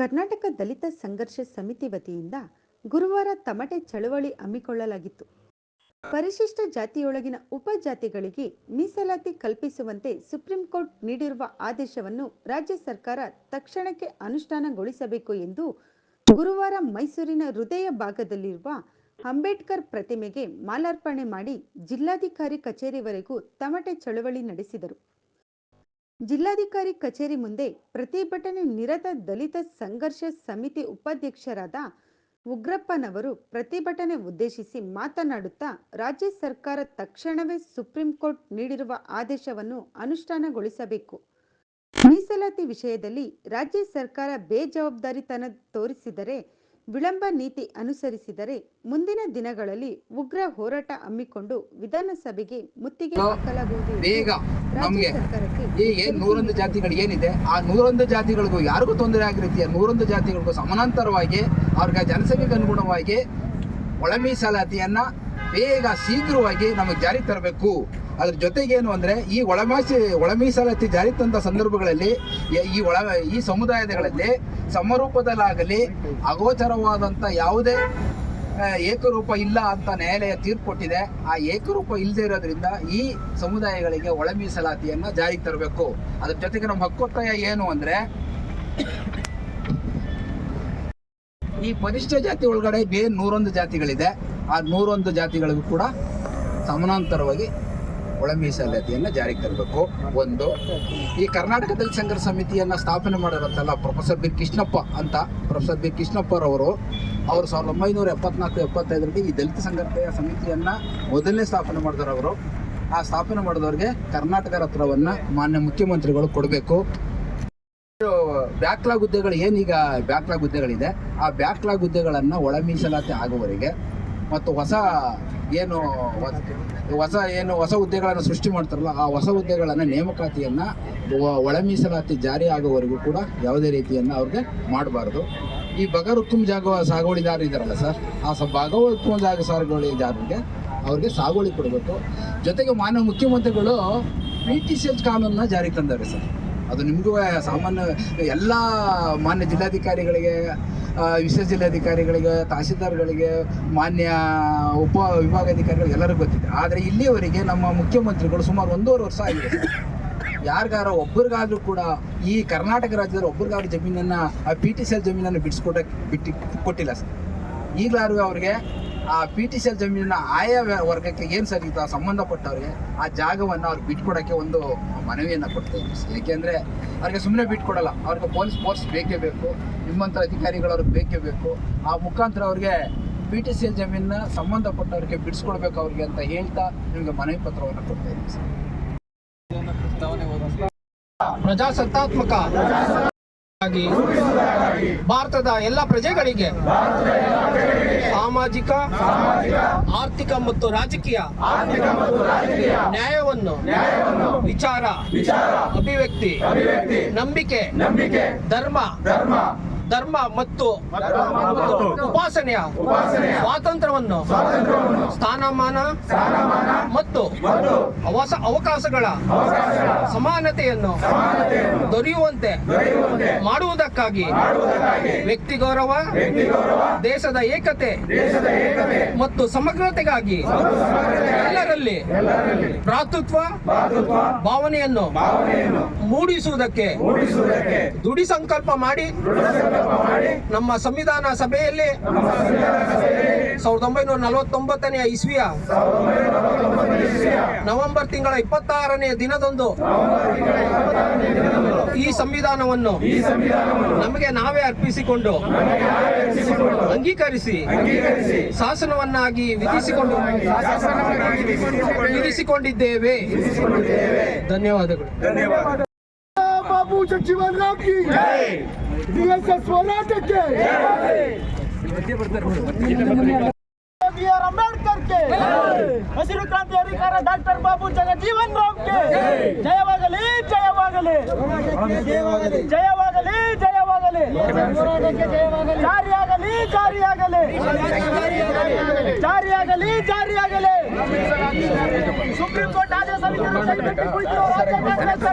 ಕರ್ನಾಟಕ ದಲಿತ ಸಂಘರ್ಷ ಸಮಿತಿ ವತಿಯಿಂದ ಗುರುವಾರ ತಮಟೆ ಚಳವಳಿ ಹಮ್ಮಿಕೊಳ್ಳಲಾಗಿತ್ತು. ಪರಿಶಿಷ್ಟ ಜಾತಿಯೊಳಗಿನ ಉಪಜಾತಿಗಳಿಗೆ ಮೀಸಲಾತಿ ಕಲ್ಪಿಸುವಂತೆ ಸುಪ್ರೀಂ ಕೋರ್ಟ್ ನೀಡಿರುವ ಆದೇಶವನ್ನು ರಾಜ್ಯ ಸರ್ಕಾರ ತಕ್ಷಣಕ್ಕೆ ಅನುಷ್ಠಾನಗೊಳಿಸಬೇಕು ಎಂದು ಗುರುವಾರ ಮೈಸೂರಿನ ಹೃದಯ ಭಾಗದಲ್ಲಿರುವ ಅಂಬೇಡ್ಕರ್ ಪ್ರತಿಮೆಗೆ ಮಾಲಾರ್ಪಣೆ ಮಾಡಿ ಜಿಲ್ಲಾಧಿಕಾರಿ ಕಚೇರಿವರೆಗೂ ತಮಟೆ ಚಳವಳಿ ನಡೆಸಿದರು. ಜಿಲ್ಲಾಧಿಕಾರಿ ಕಚೇರಿ ಮುಂದೆ ಪ್ರತಿಭಟನೆ ನಿರತ ದಲಿತ ಸಂಘರ್ಷ ಸಮಿತಿ ಉಪಾಧ್ಯಕ್ಷರಾದ ಉಗ್ರಪ್ಪನವರು ಪ್ರತಿಭಟನೆ ಉದ್ದೇಶಿಸಿ ಮಾತನಾಡುತ್ತಾ, ರಾಜ್ಯ ಸರ್ಕಾರ ತಕ್ಷಣವೇ ಸುಪ್ರೀಂ ಕೋರ್ಟ್ ನೀಡಿರುವ ಆದೇಶವನ್ನು ಅನುಷ್ಠಾನಗೊಳಿಸಬೇಕು. ಮೀಸಲಾತಿ ವಿಷಯದಲ್ಲಿ ರಾಜ್ಯ ಸರ್ಕಾರ ಬೇಜವಾಬ್ದಾರಿತನ ತೋರಿಸಿದರೆ, ವಿಳಂಬ ನೀತಿ ಅನುಸರಿಸಿದರೆ ಮುಂದಿನ ದಿನಗಳಲ್ಲಿ ಉಗ್ರ ಹೋರಾಟ ಹಮ್ಮಿಕೊಂಡು ವಿಧಾನಸಭೆಗೆ ಮುತ್ತಿಗೆ ಹಾಕಲಾಗುವುದು ನಮ್ಗೆ ಸರ್ಕಾರಕ್ಕೆ ಈ ಏನ್ ನೂರೊಂದು ಜಾತಿಗಳು ಏನಿದೆ ಆ ನೂರೊಂದು ಜಾತಿಗಳಿಗೂ ಯಾರಿಗೂ ತೊಂದರೆ ಆಗಿರುತ್ತೆ ರೀತಿಯ ನೂರೊಂದು ಜಾತಿಗಳಿಗೂ ಸಮಾನಾಂತರವಾಗಿ ಅವ್ರಿಗೆ ಜನಸಂಖ್ಯೆಗೆ ಅನುಗುಣವಾಗಿ ಒಳ ಮೀಸಲಾತಿಯನ್ನ ಬೇಗ ಶೀಘ್ರವಾಗಿ ನಮಗೆ ಜಾರಿ ತರಬೇಕು. ಅದ್ರ ಜೊತೆಗೆ ಏನು ಅಂದ್ರೆ ಈ ಒಳಮಾಸಿ ಒಳ ಮೀಸಲಾತಿ ಜಾರಿ ತಂದ ಸಂದರ್ಭಗಳಲ್ಲಿ ಈ- ಒಳ ಈ ಸಮುದಾಯಗಳಲ್ಲಿ ಸಮರೂಪದಲ್ಲಾಗಲಿ ಅಗೋಚರವಾದಂಥ ಯಾವುದೇ ಏಕರೂಪ ಇಲ್ಲ ಅಂತ ನ್ಯಾಯಾಲಯ ತೀರ್ಪು ಕೊಟ್ಟಿದೆ. ಆ ಏಕರೂಪ ಇಲ್ಲದೆ ಇರೋದ್ರಿಂದ ಈ ಸಮುದಾಯಗಳಿಗೆ ಒಳ ಮೀಸಲಾತಿಯನ್ನ ಜಾರಿಗೆ ತರಬೇಕು. ಅದ್ರ ಜೊತೆಗೆ ನಮ್ಮ ಹಕ್ಕೊತ್ತಾಯ ಏನು ಅಂದ್ರೆ, ಈ ಪರಿಶಿಷ್ಟ ಜಾತಿ ಒಳಗಡೆ ಬೇರೆ ನೂರೊಂದು ಜಾತಿಗಳಿದೆ. ಆ ನೂರೊಂದು ಜಾತಿಗಳಿಗೂ ಕೂಡ ಸಮಾನಾಂತರವಾಗಿ ಒಳ ಮೀಸಲಾತಿಯನ್ನ ಜಾರಿಗೆ ತರಬೇಕು. ಒಂದು, ಈ ಕರ್ನಾಟಕದಲ್ಲಿ ಸಂಘರ್ಷ ಸಮಿತಿಯನ್ನ ಸ್ಥಾಪನೆ ಮಾಡಿರುತ್ತಲ್ಲ ಪ್ರೊಫೆಸರ್ ಬಿ ಕೃಷ್ಣಪ್ಪ ಅಂತ, ಪ್ರೊಫೆಸರ್ ಬಿ ಕೃಷ್ಣಪ್ಪರವರು ಅವರು ಸಾವಿರದ ಒಂಬೈನೂರ ಎಪ್ಪತ್ನಾಲ್ಕು, ಎಪ್ಪತ್ತೈದರಲ್ಲಿ ಈ ದಲಿತ ಸಂಘಟನೆಯ ಸಮಿತಿಯನ್ನ ಮೊದಲನೇ ಸ್ಥಾಪನೆ ಮಾಡಿದಾರೆ ಅವರು. ಆ ಸ್ಥಾಪನೆ ಮಾಡಿದವ್ರಿಗೆ ಕರ್ನಾಟಕ ರತ್ನವನ್ನ ಮಾನ್ಯ ಮುಖ್ಯಮಂತ್ರಿಗಳು ಕೊಡಬೇಕು. ಬ್ಯಾಕ್ಲಾಗ್ ಹುದ್ದೆಗಳು ಏನೀಗ ಬ್ಯಾಕ್ಲಾಗ್ ಹುದ್ದೆಗಳಿದೆ, ಆ ಬ್ಯಾಕ್ಲಾಗ್ ಹುದ್ದೆಗಳನ್ನು ಒಳ ಮೀಸಲಾತಿ ಆಗುವವರೆಗೆ ಮತ್ತು ಹೊಸ ಏನು ಹೊಸ- ಏನು ಹೊಸ ಹುದ್ದೆಗಳನ್ನು ಸೃಷ್ಟಿ ಮಾಡ್ತಾರಲ್ಲ, ಆ ಹೊಸ ಹುದ್ದೆಗಳನ್ನು ನೇಮಕಾತಿಯನ್ನು ಒಳ ಮೀಸಲಾತಿ ಜಾರಿ ಆಗುವವರೆಗೂ ಕೂಡ ಯಾವುದೇ ರೀತಿಯನ್ನು ಅವ್ರಿಗೆ ಮಾಡಬಾರ್ದು. ಈ ಬಗರುಕ್ಕುಂ ಜಾಗ ಸಾಗುವಳಿದಾರ ಇದ್ದಾರಲ್ಲ ಸರ್, ಆ ಸ ಬಗರುಕ್ಕುಂ ಜಾಗ ಸಾಗುವಳಿದಾರರಿಗೆ ಅವ್ರಿಗೆ ಸಾಗುವಳಿ ಕೊಡಬೇಕು. ಜೊತೆಗೆ ಮಾನ್ಯ ಮುಖ್ಯಮಂತ್ರಿಗಳು ಪಿ ಟಿ ಸಿ ಎಲ್ ಕಾನೂನನ್ನ ಜಾರಿಗೆ ತಂದಾರೆ ಸರ್. ಅದು ನಿಮಗೂ ಸಾಮಾನ್ಯ ಎಲ್ಲ ಮಾನ್ಯ ಜಿಲ್ಲಾಧಿಕಾರಿಗಳಿಗೆ ವಿಶೇಷ ಜಿಲ್ಲಾಧಿಕಾರಿಗಳಿಗೆ, ತಹಸೀಲ್ದಾರ್ಗಳಿಗೆ, ಮಾನ್ಯ ಉಪ ವಿಭಾಗಾಧಿಕಾರಿಗಳಿಗೆ ಎಲ್ಲರಿಗೂ ಗೊತ್ತಿದೆ. ಆದರೆ ಇಲ್ಲಿಯವರೆಗೆ ನಮ್ಮ ಮುಖ್ಯಮಂತ್ರಿಗಳು ಸುಮಾರು ಒಂದೂವರೆ ವರ್ಷ ಆಗಿದೆ. ಯಾರಿಗಾರ ಒಬ್ಬರಿಗಾದ್ರೂ ಕೂಡ ಈ ಕರ್ನಾಟಕ ರಾಜ್ಯದಲ್ಲಿ ಒಬ್ಬರಿಗಾದ್ರೂ ಜಮೀನನ್ನು, ಆ ಪಿ ಟಿ ಸಿ ಎಲ್ ಜಮೀನನ್ನು ಬಿಡಿಸ್ಕೊಡಕ್ಕೆ ಬಿಟ್ಟು, ಕೊಟ್ಟಿಲ್ಲ ಸರ್. ಈಗಲಾದ್ರೂ ಅವ್ರಿಗೆ ಆ ಪಿ ಟಿ ಸಿ ಎಲ್ ಜಮೀನಿನ ಆಯಾ ವರ್ಗಕ್ಕೆ ಏನು ಸರ್ ಆ ಸಂಬಂಧಪಟ್ಟವ್ರಿಗೆ ಆ ಜಾಗವನ್ನು ಅವ್ರಿಗೆ ಬಿಟ್ಕೊಡೋಕ್ಕೆ ಒಂದು ಮನವಿಯನ್ನು ಕೊಡ್ತಾ ಇದ್ದೀವಿ ಸರ್. ಏಕೆಂದರೆ ಅವ್ರಿಗೆ ಸುಮ್ಮನೆ ಬಿಟ್ಕೊಡಲ್ಲ. ಅವ್ರಿಗೆ ಪೊಲೀಸ್ ಫೋರ್ಸ್ ಬೇಕೇ ಬೇಕು, ನಿಮ್ಮಂಥ ಅಧಿಕಾರಿಗಳು ಅವ್ರಿಗೆ ಬೇಕೇ ಬೇಕು. ಆ ಮುಖಾಂತರ ಅವ್ರಿಗೆ ಪಿ ಟಿ ಸಿ ಎಲ್ ಜಮೀನನ್ನ ಸಂಬಂಧಪಟ್ಟವ್ರಿಗೆ ಬಿಡಿಸ್ಕೊಡ್ಬೇಕು ಅವ್ರಿಗೆ ಅಂತ ಹೇಳ್ತಾ ನಿಮಗೆ ಮನವಿ ಪತ್ರವನ್ನು ಕೊಡ್ತಾ ಇದ್ದೀವಿ ಸರ್. ಪ್ರಜಾಸತ್ತಾತ್ಮಕ ಭಾರತದ ಎಲ್ಲ ಪ್ರಜೆಗಳಿಗೆ ಸಾಮಾಜಿಕ ಆರ್ಥಿಕ ಮತ್ತು ರಾಜಕೀಯ ನ್ಯಾಯವನ್ನು ವಿಚಾರ ಅಭಿವ್ಯಕ್ತಿ ನಂಬಿಕೆ ಧರ್ಮ ಧರ್ಮ ಮತ್ತು ಉಪಾಸನೆಯ ಸ್ವಾತಂತ್ರ್ಯವನ್ನು ಸ್ಥಾನಮಾನ ಮತ್ತು ಅವಸ ಅವಕಾಶಗಳ ಸಮಾನತೆಯನ್ನು ದೊರೆಯುವಂತೆ ಮಾಡುವುದಕ್ಕಾಗಿ ವ್ಯಕ್ತಿ ಗೌರವ ದೇಶದ ಏಕತೆ ಮತ್ತು ಸಮಗ್ರತೆಗಾಗಿ ಎಲ್ಲರಲ್ಲಿ ಭ್ರಾತೃತ್ವ ಭಾವನೆಯನ್ನು ಮೂಡಿಸುವುದಕ್ಕೆ ದುಡಿ ಸಂಕಲ್ಪ ಮಾಡಿ ನಮ್ಮ ಸಂವಿಧಾನ ಸಭೆಯಲ್ಲಿ ಸಾವಿರದ ಒಂಬೈನೂರ ನಲವತ್ತೊಂಬತ್ತನೆಯ ಇಸ್ವಿಯ ನವೆಂಬರ್ ತಿಂಗಳ ಇಪ್ಪತ್ತಾರನೇ ದಿನದಂದು ಈ ಸಂವಿಧಾನವನ್ನು ನಮಗೆ ನಾವೇ ಅರ್ಪಿಸಿಕೊಂಡು ಅಂಗೀಕರಿಸಿ ಶಾಸನವನ್ನಾಗಿ ವಿಧಿಸಿಕೊಂಡು ವಿಧಿಸಿಕೊಂಡಿದ್ದೇವೆ. ಧನ್ಯವಾದಗಳು. बाबू जगजीवन राम की बीएसएस स्वराज के ಬಿ ಆರ್ ಅಂಬೇಡ್ಕರ್ ಕೆ ಹಸಿರು ಕ್ರಾಂತಿ ಅಧಿಕಾರ ಡಾಕ್ಟರ್ ಬಾಬು ಜಗಜೀವನ್ ರಾಮ್ ಕೆ ಜಯವಾಗಲಿ ಜಯವಾಗಲಿ ಜಯವಾಗಲಿ ಜಯವಾಗಲಿ ಜಾರಿಯಾಗಲಿ ಜಾರಿಯಾಗಲಿ ಜಾರಿಯಾಗಲಿ ಜಾರಿಯಾಗಲಿ ಸುಪ್ರೀಂ ಕೋರ್ಟ್ ಆದೇಶ ಕುಳಿತಿರುವ ರಾಜ್ಯ ಕಾಂಗ್ರೆಸ್